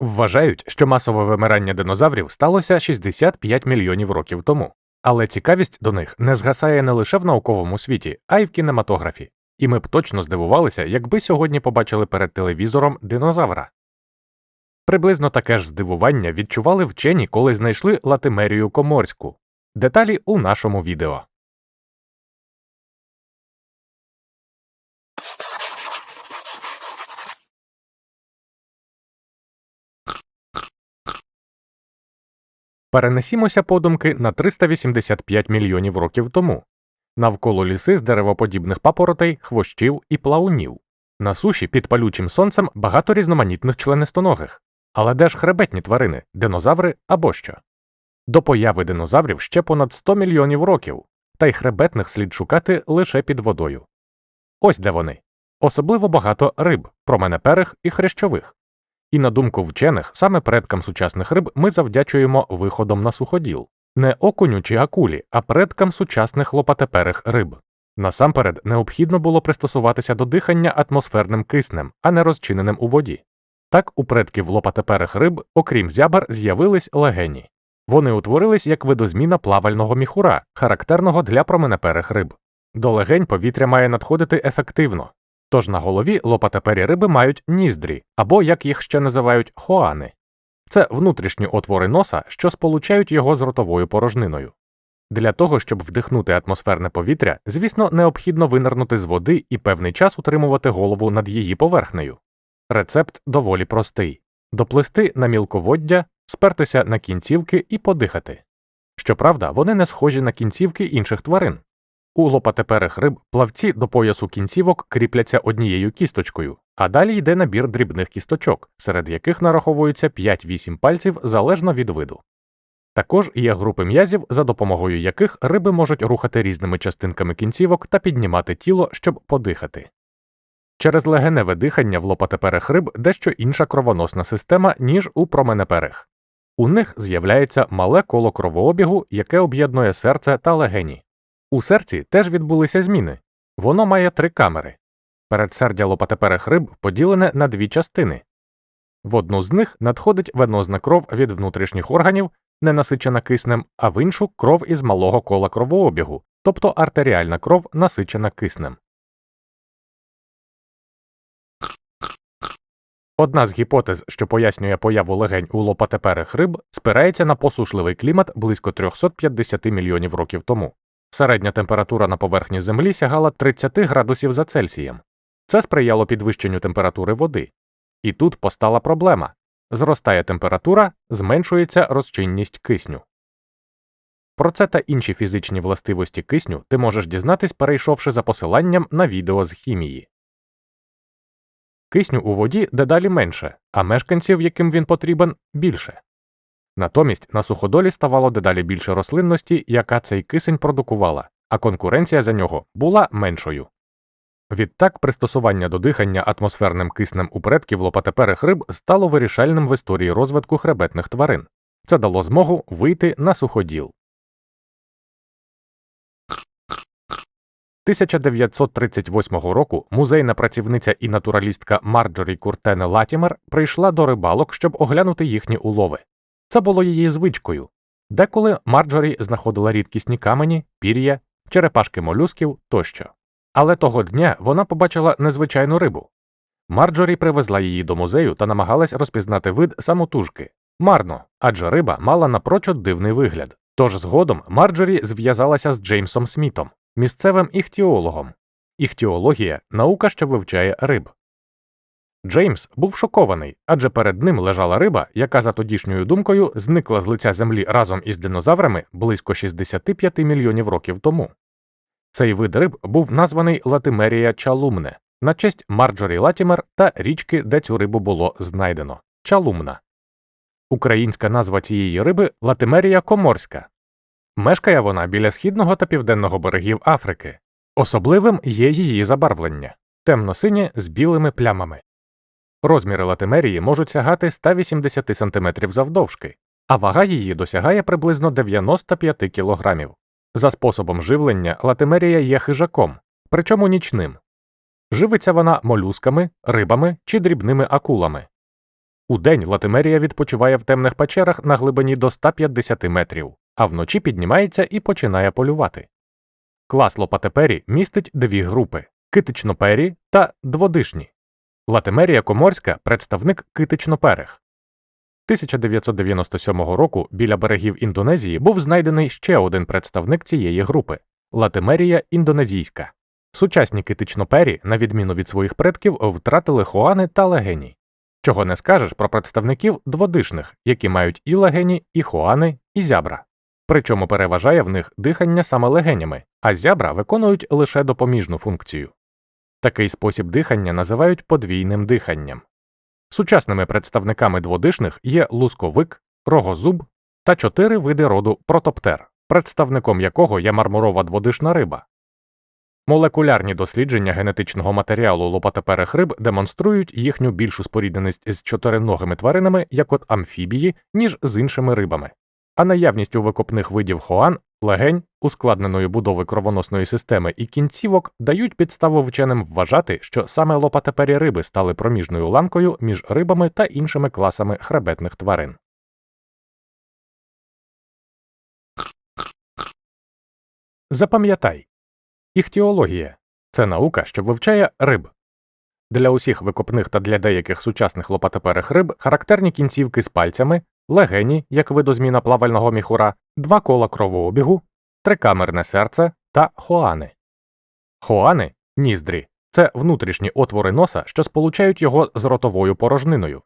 Вважають, що масове вимирання динозаврів сталося 65 мільйонів років тому, але цікавість до них не згасає не лише в науковому світі, а й в кінематографі. І ми б точно здивувалися, якби сьогодні побачили перед телевізором динозавра. Приблизно таке ж здивування відчували вчені, коли знайшли латимерію коморську. Деталі у нашому відео. Перенесімося подумки на 385 мільйонів років тому. Навколо ліси з деревоподібних папоротей, хвощів і плаунів. На суші під палючим сонцем багато різноманітних членистоногих. Але де ж хребетні тварини, динозаври або що? До появи динозаврів ще понад 100 мільйонів років, та й хребетних слід шукати лише під водою. Ось де вони. Особливо багато риб, променеперих і хрещових. І на думку вчених, саме предкам сучасних риб ми завдячуємо виходом на суходіл, не окуню чи акулі, а предкам сучасних лопатеперих риб. Насамперед необхідно було пристосуватися до дихання атмосферним киснем, а не розчиненим у воді. Так у предків лопатеперих риб, окрім зябар, з'явились легені. Вони утворились як видозміна плавального міхура, характерного для променеперих риб. До легень повітря має надходити ефективно, Тож на голові лопатепері риби мають ніздрі, або, як їх ще називають, хоани. Це внутрішні отвори носа, що сполучають його з ротовою порожниною. Для того, щоб вдихнути атмосферне повітря, звісно, необхідно винирнути з води і певний час утримувати голову над її поверхнею. Рецепт доволі простий доплисти на мілководдя, спертися на кінцівки і подихати. Щоправда, вони не схожі на кінцівки інших тварин. У лопатеперих риб плавці до поясу кінцівок кріпляться однією кісточкою, а далі йде набір дрібних кісточок, серед яких нараховується 5-8 пальців залежно від виду. Також є групи м'язів, за допомогою яких риби можуть рухати різними частинками кінцівок та піднімати тіло, щоб подихати. Через легеневе дихання в лопатеперих риб дещо інша кровоносна система, ніж у променеперих. У них з'являється мале коло кровообігу, яке об'єднує серце та легені. У серці теж відбулися зміни. Воно має три камери. Передсердя лопатеперих риб поділене на дві частини. В одну з них надходить венозна кров від внутрішніх органів, не насичена киснем, а в іншу кров із малого кола кровообігу, тобто артеріальна кров насичена киснем. Одна з гіпотез, що пояснює появу легень у лопатеперих риб, спирається на посушливий клімат близько 350 мільйонів років тому. Середня температура на поверхні Землі сягала 30 градусів за Цельсієм. Це сприяло підвищенню температури води. І тут постала проблема зростає температура, зменшується розчинність кисню. Про це та інші фізичні властивості кисню ти можеш дізнатись, перейшовши за посиланням на відео з хімії. Кисню у воді дедалі менше, а мешканців, яким він потрібен, більше. Натомість на суходолі ставало дедалі більше рослинності, яка цей кисень продукувала, а конкуренція за нього була меншою. Відтак пристосування до дихання атмосферним киснем у предків лопатеперих риб стало вирішальним в історії розвитку хребетних тварин. Це дало змогу вийти на суходіл. 1938 року музейна працівниця і натуралістка Марджорі Куртене Латімер прийшла до рибалок, щоб оглянути їхні улови. Це було її звичкою. Деколи Марджорі знаходила рідкісні камені, пір'я, черепашки молюсків тощо. Але того дня вона побачила незвичайну рибу. Марджорі привезла її до музею та намагалась розпізнати вид самотужки. Марно, адже риба мала напрочуд дивний вигляд. Тож згодом Марджорі зв'язалася з Джеймсом Смітом, місцевим іхтіологом. Іхтіологія наука, що вивчає риб. Джеймс був шокований, адже перед ним лежала риба, яка за тодішньою думкою зникла з лиця землі разом із динозаврами близько 65 мільйонів років тому. Цей вид риб був названий Латимерія чалумне на честь Марджорі Латімер та річки, де цю рибу було знайдено чалумна. Українська назва цієї риби Латимерія коморська. Мешкає вона біля східного та південного берегів Африки. Особливим є її забарвлення темно синє з білими плямами. Розміри латимерії можуть сягати 180 см завдовжки, а вага її досягає приблизно 95 кг. За способом живлення латимерія є хижаком, причому нічним. Живиться вона молюсками, рибами чи дрібними акулами. Удень латимерія відпочиває в темних печерах на глибині до 150 метрів, а вночі піднімається і починає полювати. Клас лопатепері містить дві групи китичнопері та дводишні. Латимерія коморська представник китичноперих. 1997 року біля берегів Індонезії був знайдений ще один представник цієї групи Латимерія індонезійська. Сучасні китичнопері, на відміну від своїх предків, втратили хоани та легені. Чого не скажеш про представників дводишних, які мають і легені, і хоани, і зябра. Причому переважає в них дихання саме легенями, а зябра виконують лише допоміжну функцію. Такий спосіб дихання називають подвійним диханням. Сучасними представниками дводишних є лусковик, рогозуб та чотири види роду протоптер, представником якого є мармурова дводишна риба. Молекулярні дослідження генетичного матеріалу лопатоперих риб демонструють їхню більшу спорідненість з чотириногими тваринами, як от амфібії, ніж з іншими рибами. А наявність у викопних видів хоан, легень, ускладненої будови кровоносної системи і кінцівок дають підставу вченим вважати, що саме лопатопері риби стали проміжною ланкою між рибами та іншими класами хребетних тварин. Запам'ятай Іхтіологія це наука, що вивчає риб. Для усіх викопних та для деяких сучасних лопатоперих риб характерні кінцівки з пальцями, легені, як видозміна плавального міхура, два кола кровообігу, трикамерне серце та хоани. Хоани ніздрі це внутрішні отвори носа, що сполучають його з ротовою порожниною.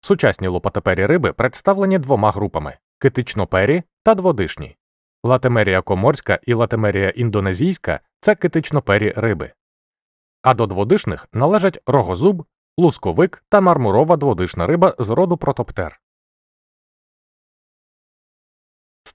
Сучасні лопатопері риби представлені двома групами китичнопері та дводишні. Латимерія коморська і латимерія індонезійська це китичнопері риби. А до дводишних належать рогозуб, лусковик та мармурова дводишна риба з роду протоптер.